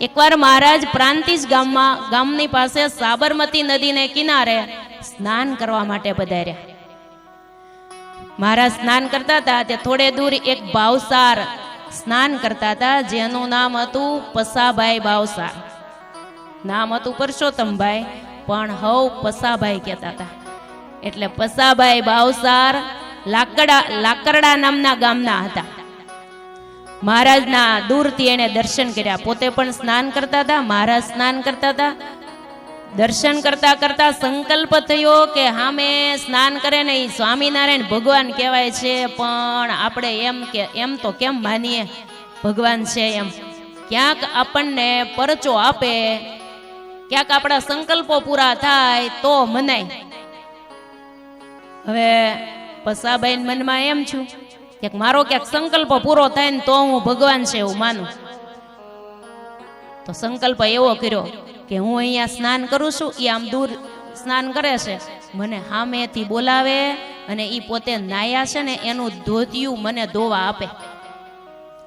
એકવાર મહારાજ પ્રાંતિજ ગામમાં, ગામની પાસે સાબરમતી નદીને કિનારે સ્નાન કરવા માટે પધાર્યા. મહારાજ સ્નાન કરતા હતા, તે થોડે દૂર એક ભાવસાર સ્નાન કરતા હતા, જેનું નામ હતું પસાભાઈ ભાવસાર. નામ હતું પરસોત્તમભાઈ, પણ હવ પસાભાઈ કહેતા હતા. એટલે પસાભાઈ ભાવસાર લાકડા, લાકરડા નામના ગામના હતા. મહારાજના દૂરથી એને દર્શન કર્યા. પોતે પણ સ્નાન કરતા હતા, મહારાજ સ્નાન કરતા હતા. દર્શન કરતા કરતા સંકલ્પ થયો કે હામે સ્નાન કરે ને સ્વામિનારાયણ ભગવાન કહેવાય છે, પણ આપણે એમ કે, એમ તો કેમ માનીએ? ભગવાન છે એમ. ક્યાંક આપણને પરચો આપે, ક્યાંક આપણા સંકલ્પો પૂરા થાય તો મનાય. હવે પસાબાઈ મનમાં એમ છું કે મારો ક્યાંક સંકલ્પ પૂરો થાય ને તો હું ભગવાન છે એવું માનું. તો સંકલ્પ એવો કર્યો કે હું અહીંયા સ્નાન કરું છું એ આમ દૂર સ્નાન કરે છે. મને હામેથી બોલાવે અને એ પોતે નાયા છે ને એનું ધોતિયું મને ધોવા આપે.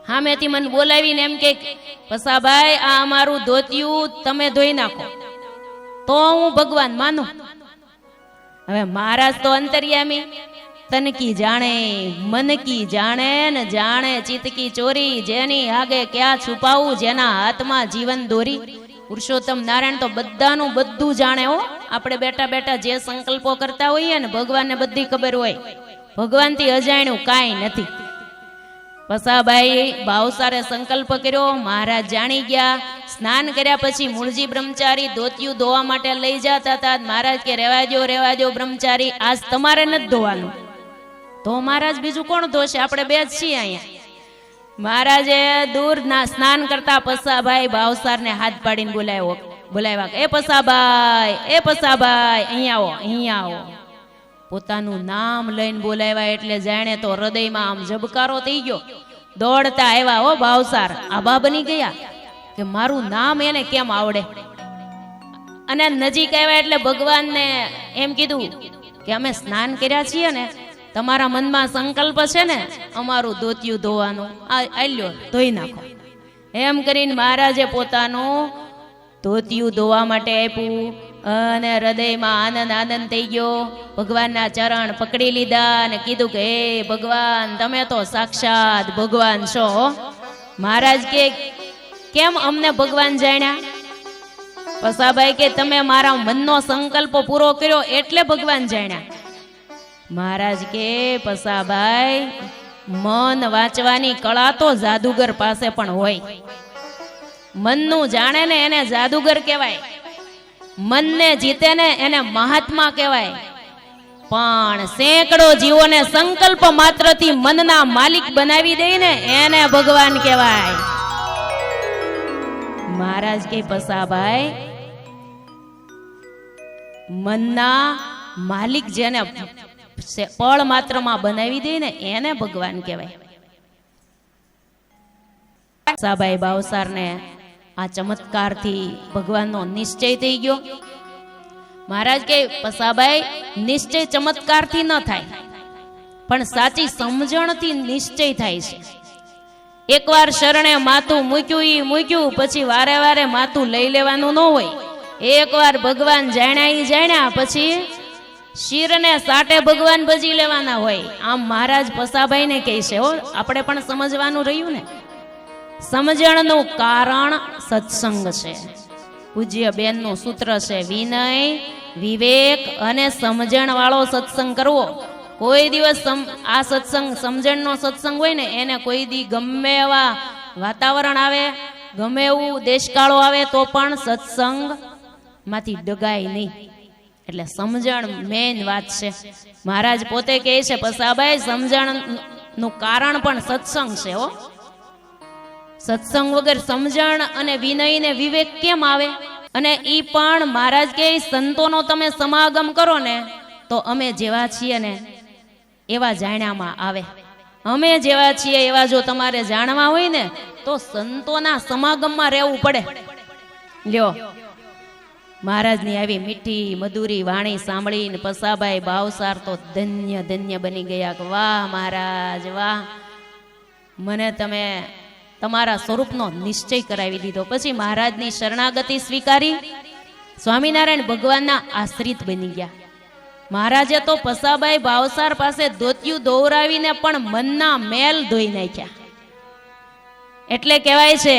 હામેથી મને બોલાવીને એમ કે, પસાભાઈ, આ અમારું ધોતિયું તમે ધોઈ નાખો. તો હું ભગવાન માનું. હવે મહારાજ તો અંતર્યામી. તનકી જાણે મનકી જાણે, ને જાણે ચિતકી ચોરી, જેની આગે ક્યાં છુપાવું, જેના હાથમાં જીવન દોરી. પુરુષોત્તમ નારાયણ તો બધાનું બધું જાણે હો. આપણે બેઠા બેઠા જે સંકલ્પો કરતા હોઈએ ને, ભગવાનને બધી ખબર હોય. ભગવાનથી અજાણ્યું કાંઈ નથી. પસાભાઈ ભાવસારે સંકલ્પ કર્યો, મહારાજ જાણી ગયા. સ્નાન કર્યા પછી મૂળજી બ્રહ્મચારી ધોતિયું ધોવા માટે લઈ જતા હતા. મહારાજ કે રેવા દો રેવા દો બ્રહ્મચારી, આજ તમારે નથી ધોવાનું. તો મહારાજ, બીજું કોણ ધોશે? આપણે બે જ છીએ અહીંયા. મહારાજે દૂર ના સ્નાન કરતા પસાભાઈ ભાવસારને હાથ પાડીને બોલાવ્યો બોલાવ્યા એ પસાભાઈ એ પસાભાઈ અહીંયા આવો અહીંયા આવો. પોતાનું નામ લઈને બોલાવ્યા એટલે જાણે તો હૃદયમાં આમ જબકારો થઈ ગયો. દોડતા આવ્યા હો ભાવસાર આબા બની ગયા કે, મારું નામ એને કેમ આવડે? અને નજીક આવ્યા એટલે ભગવાનને એમ કીધું કે, અમે સ્નાન કર્યા છીએ ને તમારા મનમાં સંકલ્પ છે ને? અમારું ધોતિયું ધોવાનું. આલ્યો, ધોઈ નાખો. એમ કરીને મહારાજે પોતાનું ધોતિયું ધોવા માટે આપ્યું. અને હૃદયમાં આનંદ આનંદ થઈ ગયો. ભગવાનના ચરણ પકડી લીધા અને કીધું કે, હે ભગવાન, તમે તો સાક્ષાત ભગવાન છો. મહારાજ કે, કેમ અમને ભગવાન જાણ્યા? પસાભાઈ કે, તમે મારા મનનો સંકલ્પ પૂરો કર્યો એટલે ભગવાન જાણ્યા. મહારાજ કે, પસાભાઈ, મન વાંચવાની કળા તો જાદુગર પાસે પણ હોય. મનનું જાણે ને એને જાદુગર કહેવાય. મનને જીતે ને એને મહાત્મા કહેવાય. પણ સેંકડો જીવોને સંકલ્પ માત્રથી મનના માલિક બનાવી દઈને એને ભગવાન કહેવાય. મહારાજ કે, પસાભાઈ, મનના માલિક જેને પળ માત્રમાં બનાવી દે ને એને ભગવાન કહેવાય. સાબાઈ બાવસારને આ ચમત્કારથી ભગવાનનો નિશ્ચય થઈ ગયો. મહારાજ કે પસાબાઈ નિશ્ચય ચમત્કારથી ન થાય. પણ સાચી સમજણથી નિશ્ચય થાય છે. એકવાર શરણે માથું મૂક્યું, ઈ મૂક્યું, પછી વારે વારે માથું લઈ લેવાનું ન હોય. એકવાર ભગવાન જાણ્યા, ઈ જાણ્યા, પછી શિરને સાટે ભગવાન ભજી લેવાના હોય. આમ મહારાજ પસાભાઈને કહે છે, હો, આપણે પણ સમજવાનું રહ્યું ને? સમજણનું કારણ સત્સંગ છે. પૂજ્ય બેનનું સૂત્ર છે, વિનય, વિવેક અને સમજણ વાળો સત્સંગ કરવો. કોઈ દિવસ આ સત્સંગ, સમજણનો સત્સંગ હોય ને, એને કોઈ દી ગમે એવા વાતાવરણ આવે, ગમે એવું દેશકાળો આવે, તો પણ સત્સંગમાંથી ડગાય નહીં. એટલે સમજણ મેન વાત છે. મહારાજ પોતે કહે છે, પસાબાઈ સમજણનું કારણ પણ સત્સંગ છે, હો. સત્સંગ વગર સમજણ અને વિનય ને વિવેક કેમ આવે? અને ઈ પણ મહારાજ કે સંતોનો તમે સમાગમ કરો ને, તો અમે જેવા છીએ ને એવા જાણ્યામાં આવે. અમે જેવા છીએ એવા જો તમારે જાણવા હોય ને, તો સંતોના સમાગમમાં રહેવું પડે. લ્યો. મહારાજની આવી મીઠી, મધુરી વાણી સાંભળીને પસાભાઈ ભાવસાર તો ધન્ય ધન્ય બની ગયા કે વાહ મહારાજ, વાહ. મને તમે તમારા સ્વરૂપનો નિશ્ચય કરાવી દીધો. પછી મહારાજની શરણાગતિ સ્વીકારી. સ્વામિનારાયણ ભગવાનના આશ્રિત બની ગયા. મહારાજે તો પસાબાઈ ભાવસાર પાસે ધોતિયું દોવરાવીને પણ મનના મેલ ધોઈ નાખ્યા. એટલે કહેવાય છે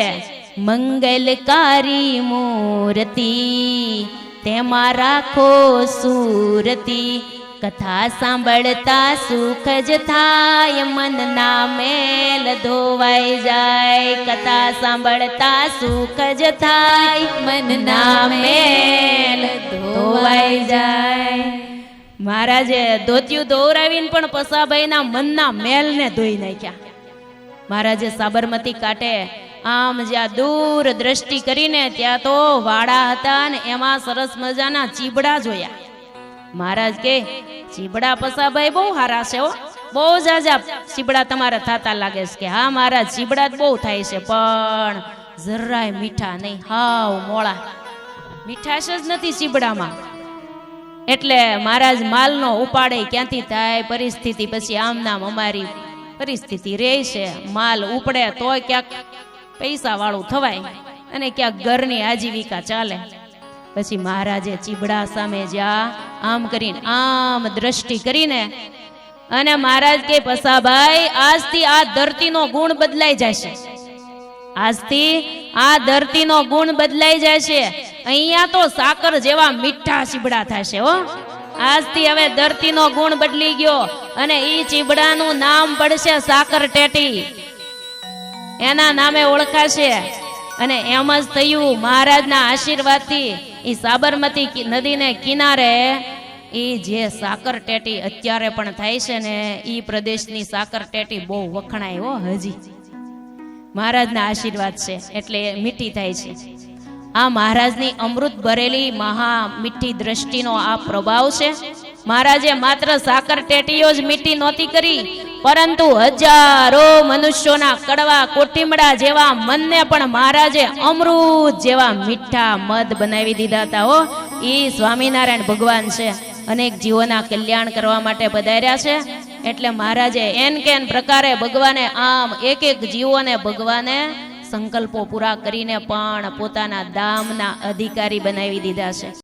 મંગલકારી મૂર્તિ, તેમાં રાખો સુરતી. કથા સાંભળતા સુખ જ થાય, મનના મેલ ધોવાઈ જાય. કથા સાંભળતા સુખ જ થાય, મનના મેલ ધોવાઈ જાય. મહારાજે ધોતિયું દોરાવીને પણ પસાભાઈના મનના મેલને ધોઈ નાખ્યા. મહારાજે સાબરમતી કાંઠે આમ જ્યાં દૂર દ્રષ્ટિ કરીને ત્યાં તો વાડા હતા ને એમાં સરસ મજાના ચીબડા જોયા. મહારાજ કે, ચીબડા પસાભાઈ બહુ હારા છે હો. બહુ જાજા ચીબડા તમારે થતા લાગે છે. કે, હા મહારાજ, ચીબડા જ બહુ થાય છે, પણ જરાય મીઠા નહીં. હાવ મોળા. મીઠાશ જ નથી ચીબડામાં. એટલે મહારાજ માલનો ઉપાડે ક્યાંથી થાય? પરિસ્થિતિ પછી આમ નામ અમારી પરિસ્થિતિ રહે છે. માલ ઉપડે તોય ક્યાંક પૈસા વાળું થવાય અને ક્યાંક ઘરની આજીવિકા ચાલે. પછી મહારાજે ચીબડા સામે જ્યાં આમ કરીને આમ દ્રષ્ટિ કરીને અને મહારાજ કે, પસાભાઈ, આજથી આ ધરતીનો ગુણ બદલાઈ જશે. આજથી આ ધરતીનો ગુણ બદલાઈ જશે. અહીંયા તો સાકર જેવા મીઠા ચીબડા થશે, હો. આજથી હવે ધરતીનો ગુણ બદલી ગયો અને ઈ ચીબડાનું નામ પડશે સાકર ટેટી. એના નામે ઓળખાશે. અને એમ જ થયું, મહારાજના આશીર્વાદથી એ સાબરમતી નદીને કિનારે એ જે સાકર ટેટી અત્યારે પણ થાય છે ને એ પ્રદેશની સાકર ટેટી બહુ વખણાય હો હજી. મહારાજના આશીર્વાદ છે, એટલે મીઠી થાય છે. આ મહારાજની અમૃત ભરેલી મહા મીઠી દ્રષ્ટિનો આ પ્રભાવ છે. મહારાજે માત્ર સાકર ટેટીઓ જ મીઠી નહોતી કરી પરંતુ હજારો મનુષ્યોના કડવા કોઠીમડા જેવા મનને પણ મહારાજે અમૃત જેવા મીઠા મધ બનાવી દીધા હતા હો. એ સ્વામિનારાયણ ભગવાન છે. અનેક જીવોના કલ્યાણ કરવા માટે પધાર્યા છે. એટલે મહારાજે એન કેન પ્રકારે ભગવાને આમ એક એક જીવોને ભગવાને સંકલ્પો પૂરા કરીને પણ પોતાના દામના અધિકારી બનાવી દીધા છે.